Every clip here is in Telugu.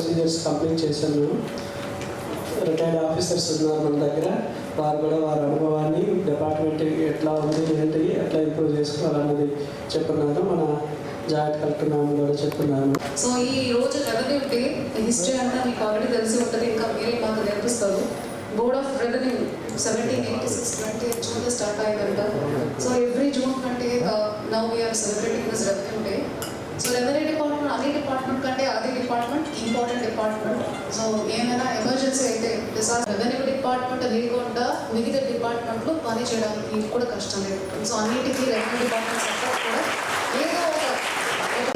ప్రొసీజర్స్ కంప్లీట్ చేశాను. రిటైర్డ్ ఆఫీసర్స్ ఉన్నారు మన దగ్గర. వారు కూడా వారి అనుభవాన్ని డిపార్ట్మెంట్ ఎట్లా ఉంది ఏంటి ఎట్లా ఇంప్రూవ్ చేసుకోవాలన్నది చెప్పున్నారు. మన జాయింట్ కలెక్టర్ మ్యామ్ కూడా చెప్తున్నాను సో ఈ రోజు రెవెన్యూ డే హిస్టరీ అంతా మీకు ఆల్రెడీ తెలిసి ఉంటుంది. ఇంకా మీరే మాకు నేర్పిస్తారు. Board of revenue seventeen eighty six twenty జూన్లో స్టార్ట్ అయ్యిందంట. సో ఎవ్రీ జూన్ కంటే now we are celebrating this revenue day so revenue department అదే డిపార్ట్మెంట్ కంటే అదే డిపార్ట్మెంట్ ఇంపార్టెంట్ డిపార్ట్మెంట్. సో ఏమైనా ఎమర్జెన్సీ అయితే రెవెన్యూ డిపార్ట్మెంట్ లేకుండా మిగతా డిపార్ట్మెంట్లో పని చేయడానికి కూడా కష్టం లేదు. సో అన్నిటికీ రెవెన్యూ డిపార్ట్మెంట్ సపోర్ట్ కూడా ఏదో ఒక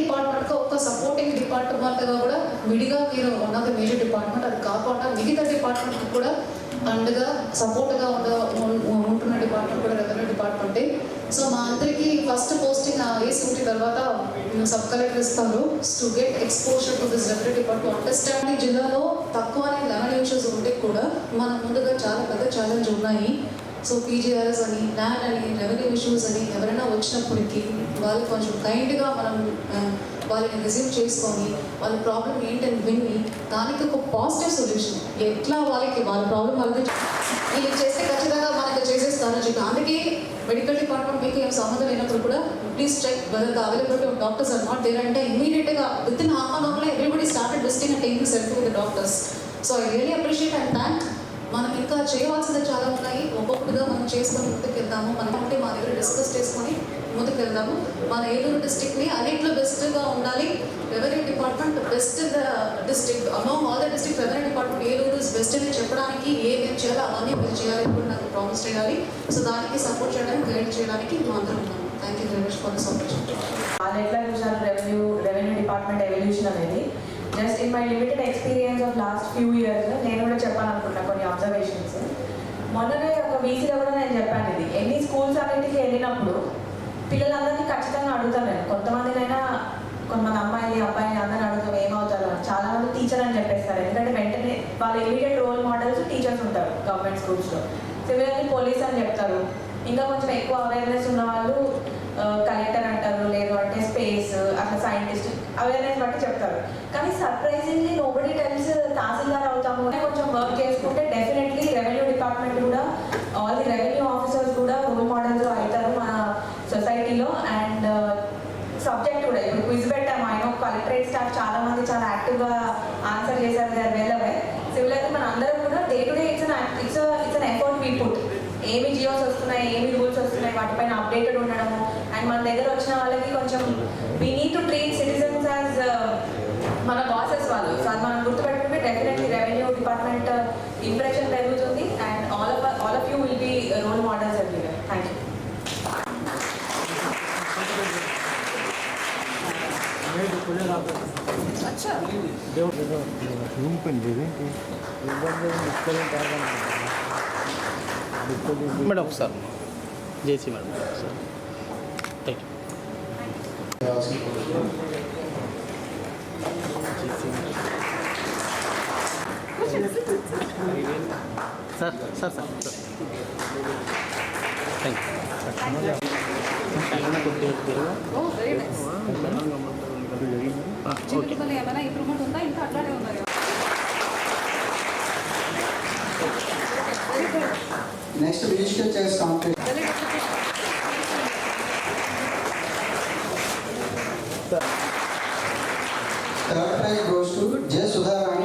డిపార్ట్మెంట్ ఒక సపోర్టింగ్ డిపార్ట్మెంట్గా కూడా విడిగా మీరు one of the major department. అది కాకుండా మిగతా డిపార్ట్మెంట్కి కూడా అండగా సపోర్ట్గా ఉండ ఉంటున్న డిపార్ట్మెంట్ కూడా రెవెన్యూ డిపార్ట్మెంటే. సో మా అందరికీ ఫస్ట్ పోస్టింగ్ వేసి తర్వాత సబ్ కలెక్టర్ ఇస్తారు to get exposure to this revenue department ఈ జిల్లాలో తక్కువ లెవెన్ ఇష్యూస్ ఉంటే కూడా మన ముందుగా చాలా పెద్ద ఛాలెంజ్ ఉన్నాయి. సో పీజీఆర్ఎస్ అని ల్యాండ్ అని రెవెన్యూ ఇష్యూస్ అని ఎవరైనా వచ్చినప్పటికీ వాళ్ళు కొంచెం కైండ్గా మనం వాళ్ళని రిసీవ్ చేసుకొని వాళ్ళ ప్రాబ్లం ఏంటని విని దానికి ఒక పాజిటివ్ సొల్యూషన్ ఎట్లా వాళ్ళకి వాళ్ళ ప్రాబ్లం వాళ్ళకి చేస్తే ఖచ్చితంగా చేస్తారని చెప్పి అందుకే మెడికల్ డిపార్ట్మెంట్ మీకు ఏం సంబంధం లేనప్పుడు కూడా please check whether the availability of doctors are not there అంటే ఇమీడియట్గా విత్ ఇన్ హాఫ్ అన్ అవర్లో everybody started visiting and taking self with doctors so I really appreciate and thank మనం ఇంకా చేయవలసింది చాలా ఉన్నాయి. ఒక్కొక్కటిగా మనం చేసుకొని ముందుకు వెళ్దాము. మనం అంటే మా దగ్గర డిస్కస్ చేసుకొని ముందుకు వెళ్దాము. మన ఏలూరు డిస్ట్రిక్ట్ని అన్నింటిలో బెస్ట్గా ఉండాలి. Revenue department best the district amount all the district revenue department Eluru is best అని చెప్పడానికి ఏమేమి చేయాలో అవన్నీ మీరు చేయాలి. కూడా చేయాలి సో దానికి సపోర్ట్ చేయడానికి గైడ్ చేయడానికి మేము అందరం ఉన్నాము thank you very much for this opportunity వాళ్ళు రెవెన్యూ రెవెన్యూ డిపార్ట్మెంట్ ఎవల్యూషన్ అనేది. Just in my limited experience of last few years నేను కూడా చెప్పాలనుకుంటున్నా కొన్ని అబ్జర్వేషన్స్ మొన్ననే ఒక వీసీలో కూడా నేను చెప్పాను ఇది. ఎన్ని స్కూల్స్ అన్నింటికి వెళ్ళినప్పుడు పిల్లలందరినీ ఖచ్చితంగా అడుగుతాను నేను. కొంతమందినైనా కొంతమంది అమ్మాయిలు అబ్బాయిని అందరిని అడుగుతాం ఏమవుతారు చాలా మంది టీచర్ అని చెప్పేస్తారు. ఎందుకంటే వెంటనే వాళ్ళ ఇమీడియట్ రోల్ మోడల్స్ టీచర్స్ ఉంటారు గవర్నమెంట్ స్కూల్స్లో సిమిలర్లీ పోలీస్ అని చెప్తారు. ఇంకా కొంచెం ఎక్కువ అవేర్నెస్ ఉన్న వాళ్ళు కలెక్టర్ అంటారు లేదు అంటే స్పేస్ అట్లా సైంటిస్ట్ అవేర్నెస్ బట్టి చెప్తారు. కానీ సర్ప్రైజింగ్లీ నోబడి టెల్స్ తహసీల్దార్ అవుతాము. అని కొంచెం వర్క్ చేసుకుంటే డెఫినెట్లీ రెవెన్యూ డిపార్ట్మెంట్ కూడా ఆల్ ది రెవెన్యూ ఆఫీసర్స్ కూడా రోల్ మోడల్స్ అవుతారు మన సొసైటీలో అండ్ సబ్జెక్ట్ కూడా ఇప్పుడు క్విజ్ పెట్టాము ఆయన కలెక్టరేట్ స్టాఫ్ చాలా మంది చాలా యాక్టివ్గా ఆన్సర్ చేశారు. దాని వెళ్ళవే సిమిలర్గా మన అందరం కూడా day to day it's it's it's an effort we put ఏమి జియోస్ వస్తున్నాయి ఏమి రూల్స్ వస్తున్నాయి వాటిపైన అప్డేటెడ్ ఉండడము. అండ్ మన దగ్గర వచ్చిన వాళ్ళకి కొంచెం we need to treat citizens as మన బాసెస్ వాళ్ళు. సో అది మనం గుర్తుపెట్టుకుంటే డెఫినెట్లీ రెవెన్యూ డిపార్ట్మెంట్ ఇంప్రెషన్ పెరుగుతుంది and all of all of you will be role models everywhere thank you room పని ఇదేంటి మేడం ఒకసారి. JC madam. Sir thank you sir sir sir sir thank you okay ఏమైనా ఇంప్రూవ్మెంట్ ఉందా? ఇంకా అట్లానే ఉన్నాయి? Next musical chess competition third prize Jai Sudha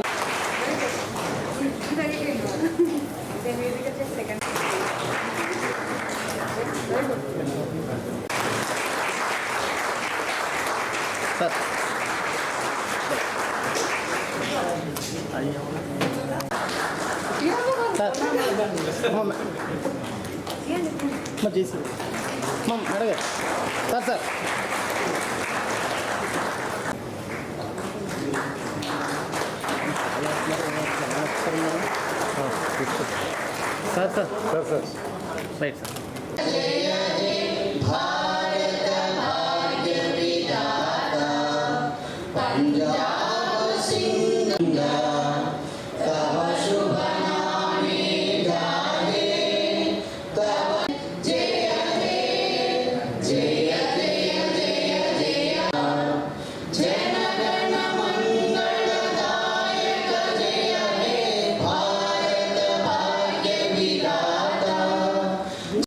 అమ్మ, చేసి అమ్మ అడగ. Sir sir sir sir sir sir right sir.